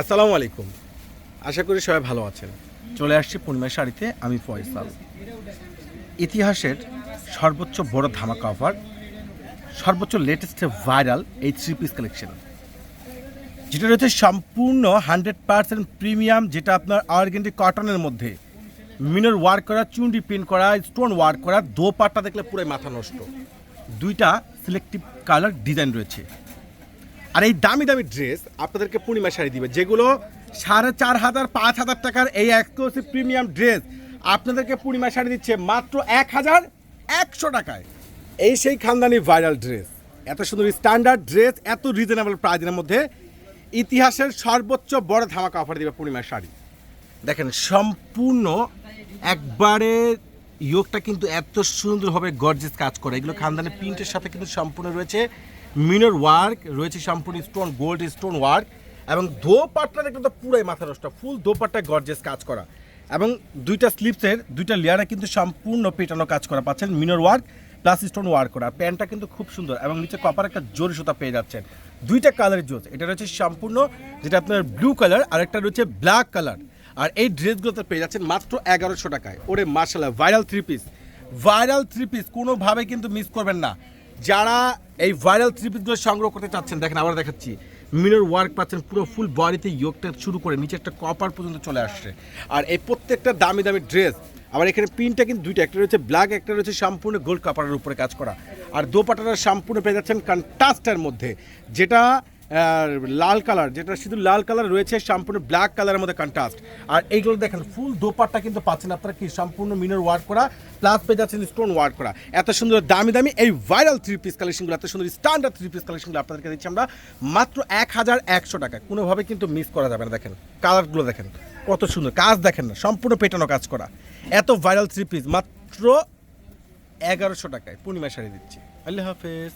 আসসালামু আলাইকুম। আশা করি সবাই ভালো আছেন। চলে আসছি পূর্ণিমা শাড়িতে, আমি ফয়সাল। ইতিহাসের সর্বোচ্চ বড় ধামাকা অফার সর্বোচ্চ লেটেস্ট ভাইরাল এই থ্রি পিস কালেকশন যেটা রয়েছে সম্পূর্ণ হান্ড্রেড পার্সেন্ট প্রিমিয়াম যেটা আপনার অর্গেন্টিক কটনের মধ্যে। মিনর ওয়ার্ক করা চুন্ডি প্রিন্ট করা স্টোন ওয়ার্ক করা দো দোপাট্টা দেখলে পুরো মাথা নষ্ট। দুইটা সিলেক্টিভ কালার ডিজাইন রয়েছে। আর এই দামি দামি ড্রেস আপনাদেরকে পূর্ণিমা শাড়ি দিবে, যেগুলো সাড়ে চার হাজার, পাঁচ হাজার টাকার এই এক্সক্লুসিভ প্রিমিয়াম ড্রেস আপনাদেরকে পূর্ণিমা শাড়ি দিচ্ছে মাত্র এক হাজার একশো টাকায়। এই সেই খানদানি ভাইরাল ড্রেস এত সুন্দর স্ট্যান্ডার্ড ড্রেস এত রিজনেবল প্রাইজের মধ্যে ইতিহাসের সর্বোচ্চ বড় ধামাকা অফার দিবে পূর্ণিমা শাড়ি। দেখেন, সম্পূর্ণ একবারে ইয়োগটা কিন্তু এত সুন্দরভাবে গর্জেস কাজ করে। এগুলো খানদানের প্রিন্টের সাথে কিন্তু সম্পূর্ণ রয়েছে। মিনর ওয়ার্ক, রয়েছে সম্পূর্ণ স্টোন, গোল্ড স্টোন ওয়ার্ক, এবং দোপাট্টা দেখলে তো পুরাই মাথা নষ্ট, ফুল দোপাট্টা গর্জেস কাজ করা। এবং দুইটা স্লিপসের দুইটা লেয়ারে কিন্তু সম্পূর্ণ পেটানো কাজ করা পাচ্ছেন mirror work plus stone work করা। প্যান্টটা কিন্তু খুব সুন্দর, এবং নিচে কপার একটা জোর সুতা পেয়ে যাচ্ছেন। দুইটা কালারের জোস এটা রয়েছে সম্পূর্ণ, যেটা আপনার ব্লু কালার আর একটা রয়েছে ব্ল্যাক কালার আর এই ড্রেসগুলোতে পেয়ে যাচ্ছেন মাত্র এগারোশো টাকায়। ওরে মার্শাল্লাহ viral three piece viral three piece কোনোভাবে কিন্তু মিস করবেন না। যারা এই ভাইরাল থ্রি সংগ্রহ করতে চাচ্ছেন, দেখেন আবার দেখাচ্ছি। মিনর ওয়ার্ক পাচ্ছেন, পুরো ফুল বডিতে ইয়োগটা শুরু করে নিচে একটা কপার পর্যন্ত চলে আসছে। আর এই প্রত্যেকটা দামি দামি ড্রেস আবার এখানে প্রিন্টটা কিন্তু দুইটা, একটা রয়েছে ব্ল্যাক একটা রয়েছে সম্পূর্ণ গোল্ড কাপড়ের উপরে কাজ করা। আর দোপাটাটা সম্পূর্ণ পেয়ে যাচ্ছেন কন্ট্রাস্টের মধ্যে, যেটা লাল কালার, যেটা শুধু লাল কালার রয়েছে, সম্পূর্ণ ব্ল্যাক কালারের মধ্যে কন্ট্রাস্ট আর এইগুলো দেখেন ফুল দোপাট্টা কিন্তু পাচ্ছেন আপনারা কি? সম্পূর্ণ মিনার ওয়ার্ক করা প্লাস পেয়ে যাচ্ছেন স্টোন ওয়ার্ক করা। এত সুন্দর দামি দামি এই ভাইরাল থ্রি পিস কালেকশনগুলো এত সুন্দর স্ট্যান্ডার্ড থ্রি পিস কালেকশনগুলো আপনাদেরকে দিচ্ছি আমরা, মাত্র এক হাজার একশো টাকা। কোনোভাবে কিন্তু মিস করা যাবে না, দেখেন। কালারগুলো দেখেন, কত সুন্দর। কাজ দেখেন না, সম্পূর্ণ পেটানো কাজ করা। এত ভাইরাল থ্রি পিস মাত্র এগারোশো টাকায় পূর্ণিমা শাড়ি দিচ্ছি। আল্লাহ হাফেজ।